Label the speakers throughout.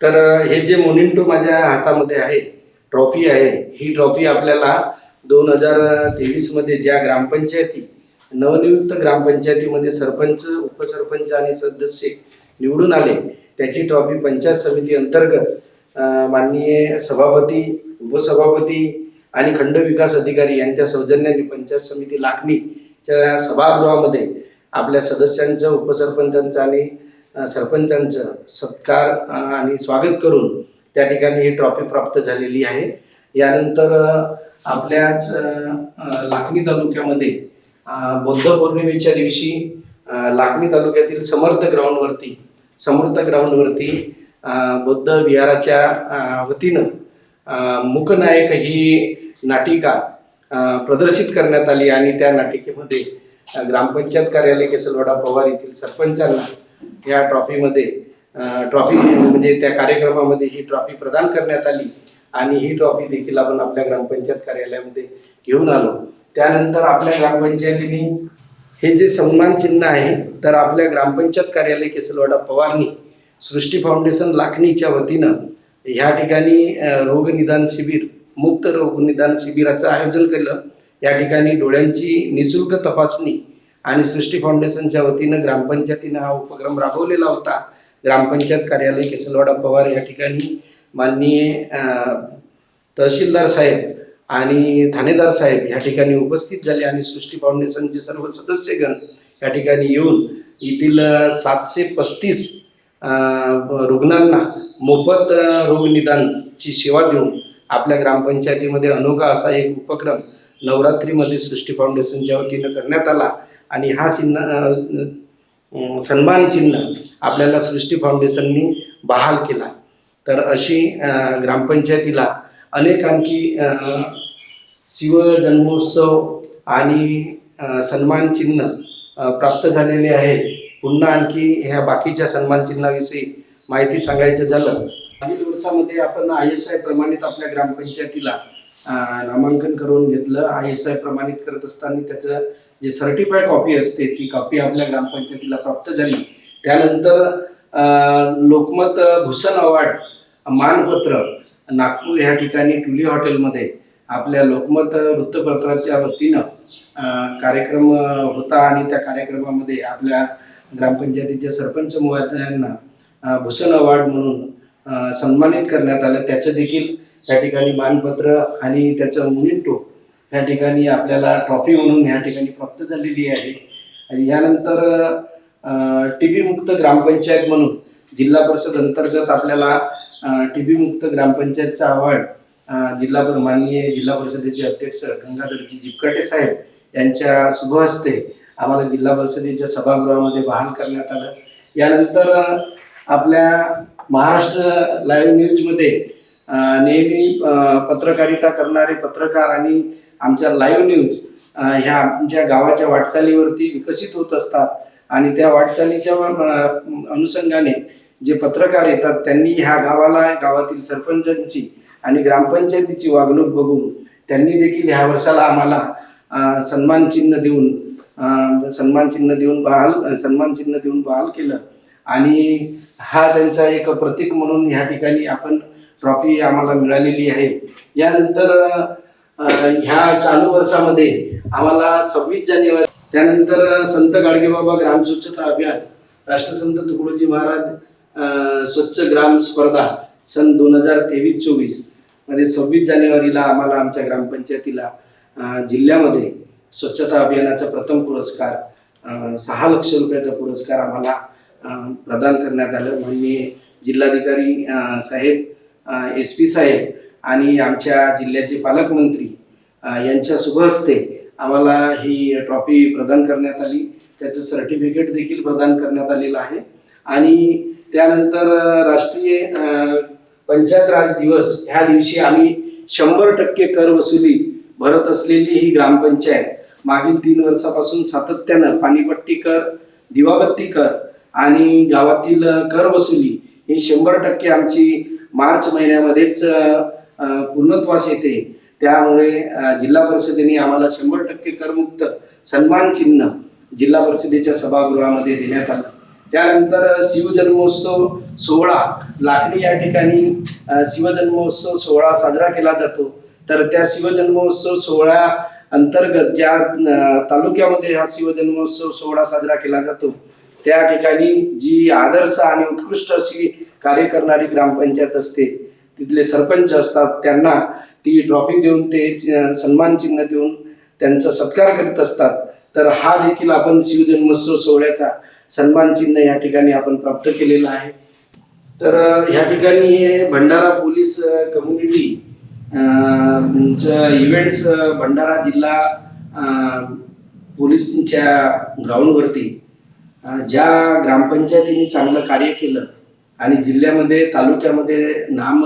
Speaker 1: तर हे जे मोनिंटो माझ्या हातामध्ये आहे ट्रॉफी आहे ही ट्रॉफी आपल्याला दोन हजार तेवीसमध्ये ज्या ग्रामपंचायती नवनियुक्त ग्रामपंचायतीमध्ये सरपंच उपसरपंच आणि सदस्य निवडून आले त्याची ट्रॉफी पंचायत समिती अंतर्गत माननीय सभापती उपसभापती आणि खंड विकास अधिकारी यांच्या सौजन्याने पंचायत समिती लाखणीच्या सभागृहामध्ये आपल्या सदस्यांचं उपसरपंचांचं आणि सरपंचांचं सत्कार आणि स्वागत करून त्या ठिकाणी ही ट्रॉफी प्राप्त झालेली आहे. यानंतर आपल्याच लाखणी तालुक्यामध्ये बौद्ध पौर्णिमेच्या दिवशी लाखणी तालुक्यातील समर्थ ग्राउंडवरती समर्थ ग्राउंडवरती बौद्ध बुद्ध विहाराच्या वतीनं मुकनायक ही नाटिका प्रदर्शित करण्यात आली आणि त्या नाटिकेमध्ये ग्रामपंचायत कार्यालय केसलवाडा पवार येथील सरपंचांना या ट्रॉफीमध्ये ट्रॉफी म्हणजे त्या कार्यक्रमामध्ये ही ट्रॉफी प्रदान करण्यात आली. आणि ही ट्रॉफी देखील आपण आपल्या ग्रामपंचायत कार्यालयामध्ये घेऊन आलो. त्यानंतर आपल्या ग्रामपंचायतीने हे जे सन्मान चिन्ह आहे तर आपल्या ग्रामपंचायत कार्यालय केसलवाडा पवारनी सृष्टी फाउंडेशन लाखणीच्या वतीनं ह्या ठिकाणी रोगनिदान शिबिर मुक्त रोगनिदान शिबिराचं आयोजन केलं. या ठिकाणी डोळ्यांची निशुल्क तपासणी आणि सृष्टी फाउंडेशनच्या वतीनं ग्रामपंचायतीनं हा उपक्रम राबवलेला होता. ग्रामपंचायत कार्यालय केसलवाडा पवार या ठिकाणी माननीय तहसीलदार साहेब आणि थानेदार साहेब या ठिकाणी उपस्थित झाले आणि सृष्टी फाउंडेशनचे सर्व सदस्यगण या ठिकाणी येऊन येथील सातशे पस्तीस रुग्णांना मोफत रोगनिदानची सेवा देऊन आपल्या ग्रामपंचायतीमध्ये अनोखा असा एक उपक्रम नवरात्रीमध्ये सृष्टी फाउंडेशनच्या वतीनं करण्यात आला. आणि हा चिन्ह सन्मान चिन्ह आपल्याला सृष्टी फाउंडेशननी बहाल केला. तर अशी ग्रामपंचायतीला अनेक आणखी शिव जन्मोत्सव आणि सन्मान चिन्ह प्राप्त झालेले आहे. पुन्हा आणखी ह्या बाकीच्या सन्मान चिन्हाविषयी माहिती सांगायचं झालं. मागील वर्षामध्ये आपण आय एस आय प्रमाणित आपल्या ग्रामपंचायतीला नामांकन करून घेतलं. आय एस आय प्रमाणित करत असताना त्याचं जे सर्टिफाईड कॉपी असते ती कॉपी आपल्या ग्रामपंचायतीला प्राप्त झाली. त्यानंतर लोकमत भूषण अवॉर्ड मानपत्र नागपूर ह्या ठिकाणी टुली हॉटेलमध्ये आपल्या लोकमत वृत्तपत्राच्या वतीनं कार्यक्रम होता आणि त्या कार्यक्रमामध्ये आपल्या ग्रामपंचायतीच्या सरपंच महोदयांना भूषण अवॉर्ड म्हणून सन्मानित करण्यात आलं. त्याचं देखील त्या ठिकाणी मानपत्र आणि त्याचं मुनिंटो त्या ठिकाणी आपल्याला ट्रॉफी म्हणून या ठिकाणी प्राप्त झालेली आहे. आणि यानंतर टी बी मुक्त ग्रामपंचायत म्हणून जिल्हा परिषद अंतर्गत आपल्याला टी बी मुक्त ग्रामपंचायतचा अवॉर्ड जिल्हा माननीय जिल्हा परिषदेचे अध्यक्ष गंगाधरजी जिपकाटे साहेब यांच्या शुभ हस्ते आम्हाला जिल्हा परिषदेच्या सभागृहामध्ये वाहन करण्यात आलं. यानंतर आपल्या महाराष्ट्र लाईव्ह न्यूजमध्ये नेहमी पत्रकारिता करणारे पत्रकार आणि आमच्या लाईव्ह न्यूज ह्या आमच्या गावाच्या वाटचालीवरती विकसित होत असतात. आणि त्या वाटचालीच्या अनुषंगाने जे पत्रकार येतात त्यांनी ह्या गावाला गावातील सरपंचांची आणि ग्रामपंचायतीची वागणूक बघून त्यांनी देखील ह्या वर्षाला आम्हाला सन्मान चिन्ह देऊन सन्मान चिन्ह देऊन बहाल सन्मान चिन्ह देऊन बहाल केलं. आणि हा त्यांचा एक प्रतीक म्हणून ह्या ठिकाणी आपण ट्रॉफी आम्हाला मिळालेली आहे. यानंतर ह्या चालू वर्षामध्ये आम्हाला सव्वीस जानेवारी त्यानंतर संत गाडगेबाबा ग्राम स्वच्छता अभियान राष्ट्रसंत तुकडोजी महाराज स्वच्छ ग्राम स्पर्धा सन दोन हजार तेवीस चोवीसमध्ये सव्वीस जानेवारीला आम्हाला आमच्या ग्रामपंचायतीला जिल्ह्यामध्ये स्वच्छता अभियानाचा प्रथम पुरस्कार सहा लक्ष रुपयाचा पुरस्कार आम्हाला प्रदान करण्यात आलं. माननीय जिल्हाधिकारी साहेब एस पी साहेब आणि आमच्या जिल्ह्याचे पालकमंत्री यांच्या शुभ हस्ते आम्हाला ही ट्रॉफी प्रदान करण्यात आली. त्याचं सर्टिफिकेट देखील प्रदान करण्यात आलेलं आहे. आणि त्यानंतर राष्ट्रीय पंचायत राज दिवस ह्या दिवशी आम्ही शंभर टक्के कर वसुली भरत असलेली ही ग्रामपंचायत मागील तीन वर्षापासून सातत्यानं पाणीपट्टी कर दिवाबत्ती कर आणि गावातील कर वसुली ही शंभर टक्के आमची मार्च महिन्यामध्येच पूर्णत्वास येते. त्यामुळे जिल्हा परिषदेने आम्हाला शंभर टक्के करमुक्त सन्मान चिन्ह जिल्हा परिषदेच्या सभागृहामध्ये देण्यात आलं. त्यानंतर शिवजन्मोत्सव सोहळा लाकडी या ठिकाणी शिवजन्मोत्सव सोहळा साजरा केला जातो. तर त्या शिवजन्मोत्सव सोहळा अंतर्गत ज्या तालुक्यामध्ये हा शिवजन्मोत्सव सोहळा साजरा केला जातो त्या ठिकाणी जी आदर्श आणि उत्कृष्ट अशी कार्य करणारी ग्रामपंचायत असते तिथले सरपंच असतात त्यांना ती ट्रॉफी देऊन ते सन्मान चिन्ह देऊन त्यांचा सत्कार करीत असतात. तर हा देखील आपण शिवजन्मोत्सव सोहळ्याचा सन्मान चिन्ह या ठिकाणी आपण प्राप्त केलेला आहे. तर ह्या ठिकाणी Bhandara police community events Bhandara जिल्हा पोलिसांच्या ग्राउंडवरती ज्या ग्रामपंचायतीने चांगलं कार्य केलं आणि जिल्ह्यामध्ये तालुक्यामध्ये नाम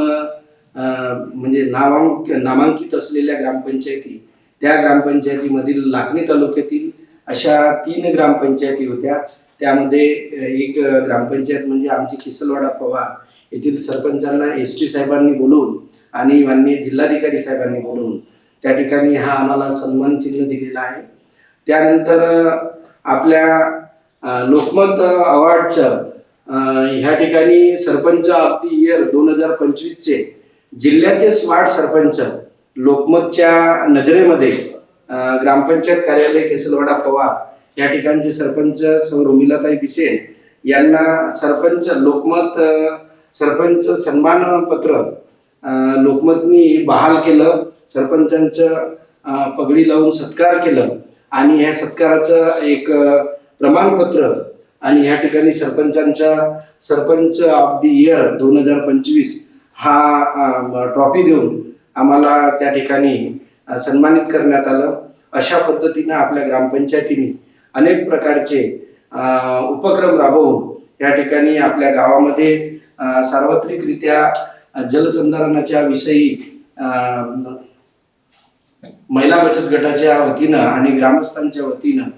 Speaker 1: म्हणजे नामांक नामांकित असलेल्या ग्रामपंचायती त्या ग्रामपंचायतीमधील लाखणी तालुक्यातील अशा तीन ग्रामपंचायती होत्या. त्यामध्ये एक ग्रामपंचायत म्हणजे आमची किसलवाडा पवार येथील सरपंचांना एस टी साहेबांनी बोलवून आणि माननीय जिल्हाधिकारी साहेबांनी बोलवून त्या ठिकाणी हा आम्हाला सन्मान चिन्ह दिलेला आहे. त्यानंतर आपल्या लोकमत अवॉर्डचं ह्या ठिकाणी सरपंच ऑफ इयर दोन हजार पंचवीसचे जिल्ह्याचे स्मार्ट सरपंच लोकमतच्या नजरेमध्ये ग्रामपंचायत कार्यालय केसलवाडा पवार या ठिकाणचे सरपंच सौ रोमिलाताई बिसेन यांना सरपंच लोकमत सरपंच सन्मान पत्र लोकमतनी बहाल केलं सरपंचांचं पगडी लावून सत्कार केलं आणि ह्या सत्काराचं एक प्रमाणपत्र आणि ह्या ठिकाणी सरपंचांच्या सरपंच ऑफ द इयर दोन हजार पंचवीस हा ट्रॉफी देऊन आम्हाला त्या ठिकाणी सन्मानित करण्यात आलं. अशा पद्धतीनं आपल्या ग्रामपंचायतीने अनेक प्रकारचे उपक्रम राबवून या ठिकाणी आपल्या गावामध्ये सार्वत्रिकरित्या जलसंधारणाच्या विषयी महिला बचत गटाच्या वतीनं आणि ग्रामस्थांच्या वतीनं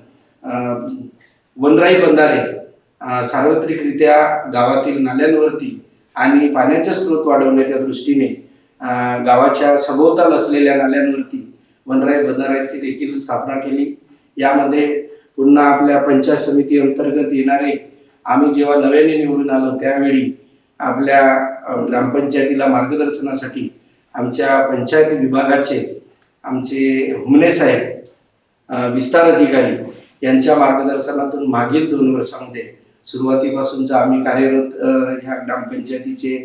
Speaker 1: वनराई बंधारे सार्वत्रिकरित्या गावातील नाल्यांवरती आणि पाण्याचे स्रोत वाढवण्याच्या दृष्टीने गावाच्या सभोवताल असलेल्या नाल्यांवरती वनराई बंधाऱ्याची देखील स्थापना केली. यामध्ये पुन्हा आपल्या पंचायत समिती अंतर्गत येणारे आम्ही जेव्हा नव्याने निवडून आलो त्यावेळी आपल्या ग्रामपंचायतीला मार्गदर्शनासाठी आमच्या पंचायत विभागाचे आमचे हुमने साहेब विस्तार अधिकारी यांच्या मार्गदर्शनातून मागील दोन वर्षामध्ये सुरुवातीपासूनचा आम्ही कार्यरत ह्या ग्रामपंचायतीचे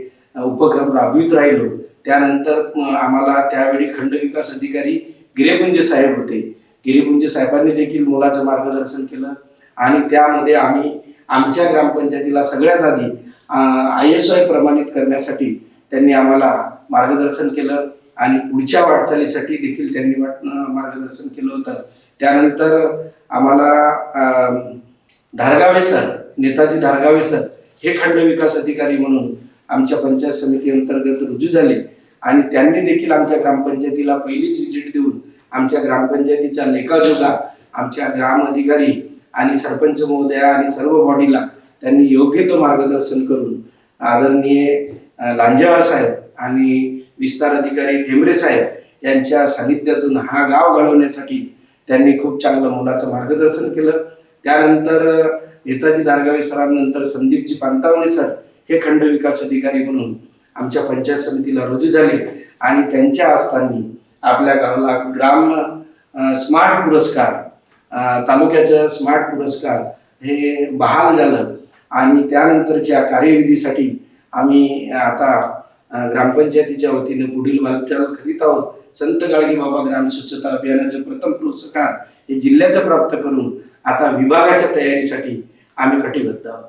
Speaker 1: उपक्रम राबवित राहिलो. त्यानंतर आम्हाला त्यावेळी खंडविकास अधिकारी गिरेपुंजे साहेब होते. गिरेपुंजे साहेबांनी देखील मुलाचं मार्गदर्शन केलं. आणि त्यामध्ये आम्ही आमच्या ग्रामपंचायतीला सगळ्यात आधी आय एस आय प्रमाणित करण्यासाठी त्यांनी आम्हाला मार्गदर्शन केलं. आणि पुढच्या वाटचालीसाठी देखील त्यांनी मार्गदर्शन केलं होतं. त्यानंतर आम्हाला धारगावे सर नेताजी धारगावे सर हे खंड विकास अधिकारी म्हणून आमच्या पंचायत समिती अंतर्गत रुजू झाले. आणि त्यांनी देखील आमच्या ग्रामपंचायतीला पहिलीच विजिट देऊन आमच्या ग्रामपंचायतीचा लेखाजोखा आमच्या ग्राम अधिकारी आणि सरपंच महोदया आणि सर्व बॉडीला त्यांनी योग्य तो मार्गदर्शन करून आदरणीय लांजेवार साहेब आणि विस्तार अधिकारी ठेंबरे साहेब यांच्या सानिध्यातून हा गाव घडवण्यासाठी त्यांनी खूप चांगलं मुलाचं मार्गदर्शन केलं. त्यानंतर नेताजी दारगावे सरांनंतर संदीपजी पांतावणे सर हे खंड विकास अधिकारी म्हणून आमच्या पंचायत समितीला रुजू झाले आणि त्यांच्या आस्थांनी आपल्या गावाला ग्राम स्मार्ट पुरस्कार तालुक्याचं स्मार्ट पुरस्कार हे बहाल झालं. आणि त्यानंतरच्या कार्यविधीसाठी आम्ही आता ग्रामपंचायतीच्या वतीने पुढील वाटचाल करीत आहोत. संत गाडगे बाबा ग्राम स्वच्छता अभियानाचे प्रथम पुरस्कार हे जिल्ह्याचं प्राप्त करून आता विभागाच्या तयारीसाठी आम्ही कटिबद्ध आहोत.